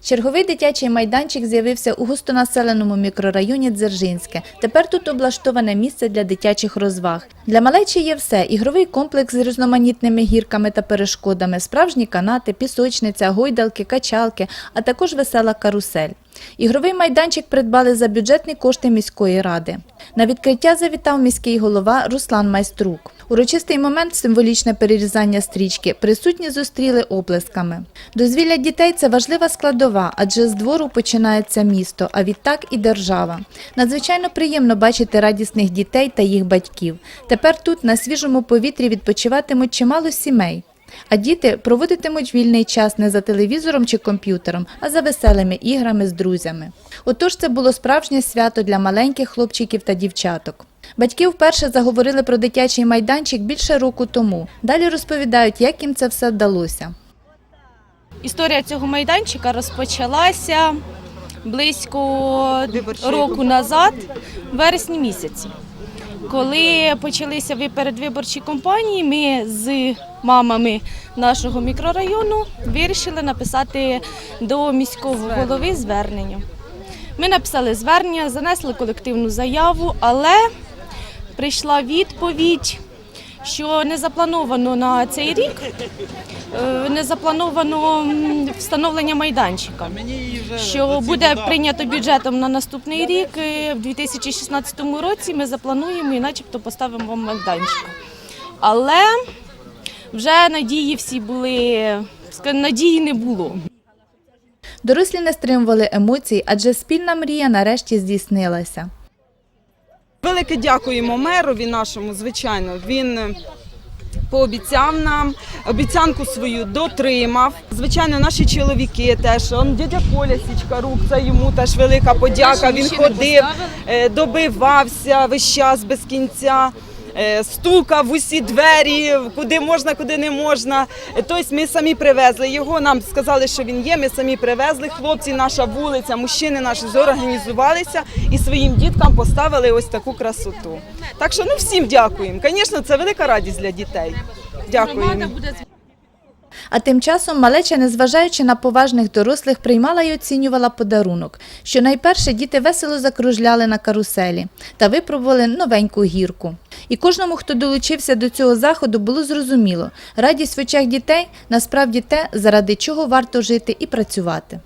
Черговий дитячий майданчик з'явився у густонаселеному мікрорайоні Дзержинське. Тепер тут облаштоване місце для дитячих розваг. Для малечі є все: ігровий комплекс з різноманітними гірками та перешкодами, справжні канати, пісочниця, гойдалки, качалки, а також весела карусель. Ігровий майданчик придбали за бюджетні кошти міської ради. На відкриття завітав міський голова Руслан Майструк. Урочистий момент символічне перерізання стрічки присутні зустріли оплесками. Дозвілля дітей це важлива складова, адже з двору починається місто, а відтак і держава. Надзвичайно приємно бачити радісних дітей та їх батьків. Тепер тут на свіжому повітрі відпочиватимуть чимало сімей. А діти проводитимуть вільний час не за телевізором чи комп'ютером, а за веселими іграми з друзями. Отож, це було справжнє свято для маленьких хлопчиків та дівчаток. Батьки вперше заговорили про дитячий майданчик більше року тому. Далі розповідають, як їм це все вдалося. Історія цього майданчика розпочалася близько року назад, в вересні місяці. Коли почалися ви- передвиборчі кампанії, ми з мамами нашого мікрорайону вирішили написати до міського голови звернення. Ми написали звернення, занесли колективну заяву, але прийшла відповідь, що не заплановано на цей рік е, не заплановано встановлення майданчика. Що буде прийнято бюджетом на наступний рік. е, В 2016 році ми заплануємо і начебто поставимо вам майданчик. Але вже надії всі були, надії не було. Дорослі не стримували емоцій, адже спільна мрія нарешті здійснилася. Велике дякуємо мерові нашому, звичайно. Він е, пообіцяв нам, обіцянку свою дотримав. Звичайно, наші чоловіки теж. Он дядя Коля Січкарук, це йому теж велика подяка. Він ходив, е, добивався весь час без кінця. Е, Стукав в усі двері, куди можна, куди не можна. Тобто ми самі привезли його. Нам сказали, що він є. Ми самі привезли. Хлопці, наша вулиця, мужчини наші зорганізувалися і своїм діткам поставили ось таку красоту. Так що ну всім дякуємо. Звісно, це велика радість для дітей. Дякуємо. А тим часом малеча, незважаючи на поважних дорослих, приймала й оцінювала подарунок. Що найперше діти весело закружляли на каруселі та випробували новеньку гірку. І кожному, хто долучився до цього заходу, було зрозуміло, радість в очах дітей насправді те, заради чого варто жити і працювати.